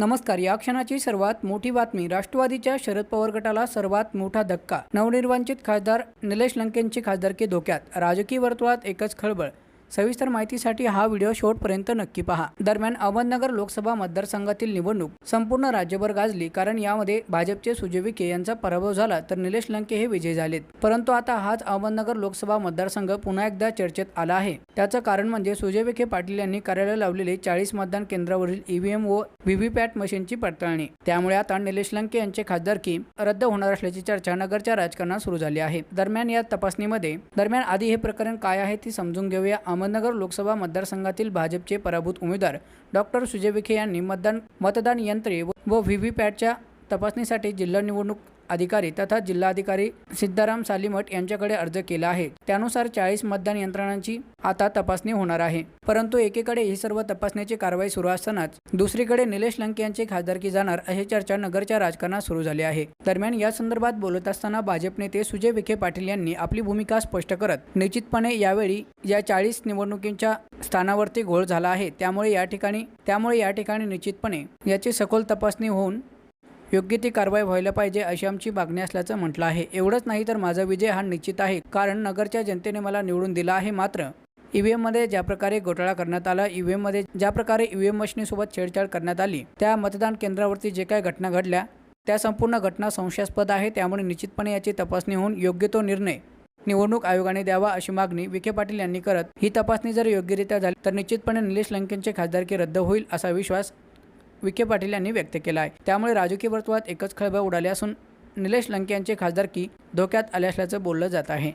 नमस्कार या क्षणाची सर्वात मोठी बातमी राष्ट्रवादीच्या शरद पवार गटाला सर्वात मोठा धक्का. नवनिर्वाचित खासदार निलेश लंकेंची खासदारकी धोक्यात. राजकीय वर्तुळात एकच खळबळ. सविस्तर माहितीसाठी हा व्हिडिओ शेवटपर्यंत नक्की पहा. दरम्यान अहमदनगर लोकसभा मतदारसंघातील निवडणूक संपूर्ण राज्यभर गाजली कारण यामध्ये भाजपचे सुजय विखे यांचा पराभव झाला तर निलेश लंके हे विजयी झालेत. परंतु आता हाच अहमदनगर लोकसभा मतदारसंघ पुन्हा एकदा चर्चेत आला आहे. त्याचं कारण म्हणजे सुजय विखे पाटील यांनी कार्यालय लावलेले चाळीस मतदान केंद्रावरील ईव्हीएम व व्हीव्हीपॅट मशीनची पडताळणी. त्यामुळे आता निलेश लंके यांचे खासदारकी रद्द होणार असल्याची चर्चा नगरच्या राजकारणात सुरू झाली आहे. दरम्यान या तपासणीमध्ये दरम्यान आधी हे प्रकरण काय आहे ते समजून घेऊया. अहमदनगर लोकसभा मतदारसंघातील भाजपचे पराभूत उमेदवार डॉक्टर सुजय विखे यांनी मतदान मतदान यंत्रे व व्हीव्हीपॅटच्या तपासणीसाठी जिल्हा निवडणूक अधिकारी तथा जिल्हाधिकारी सिद्धाराम सालीमठ यांच्याकडे अर्ज केला आहे. त्यानुसार चाळीस मतदान यंत्रणांची आता तपासणी होणार आहे. परंतु एकीकडे ही सर्व तपासण्याची कारवाई सुरू असतानाच दुसरीकडे निलेश लंके यांची खासदारकी जाणार अशी चर्चा नगरच्या राजकारणात सुरू झाली आहे. दरम्यान या संदर्भात बोलत असताना भाजप नेते सुजय विखे पाटील यांनी आपली भूमिका स्पष्ट करत निश्चितपणे यावेळी या चाळीस निवडणुकींच्या स्थानावरती घोळ झाला आहे. त्यामुळे या ठिकाणी त्यामुळे या ठिकाणी निश्चितपणे याची सखोल तपासणी होऊन योग्य ती कारवाई व्हायला पाहिजे अशी आमची मागणी असल्याचं म्हटलं आहे. एवढंच नाही तर माझा विजय हा निश्चित आहे. कारण नगरच्या जनतेने मला निवडून दिला आहे मात्र ईव्हीएममध्ये ज्या प्रकारे घोटाळा करण्यात आला ईव्हीएममध्ये ज्या प्रकारे ईव्हीएम मशनीसोबत छेडछाड करण्यात आली त्या मतदान केंद्रावरती जे काही घटना घडल्या त्या संपूर्ण घटना संशयास्पद आहे. त्यामुळे निश्चितपणे याची तपासणी होऊन योग्य तो निर्णय निवडणूक आयोगाने द्यावा अशी मागणी विखे पाटील यांनी करत ही तपासणी जर योग्यरित्या झाली तर निश्चितपणे निलेश लंकेंची खासदारकी रद्द होईल असा विश्वास विखे पाटील यांनी व्यक्त केला आहे. त्यामुळे राजकीय वर्तुळात एकच खळबळ उडाली असून निलेश लंके यांचे खासदारकी धोक्यात आले असल्याचं बोललं जात आहे.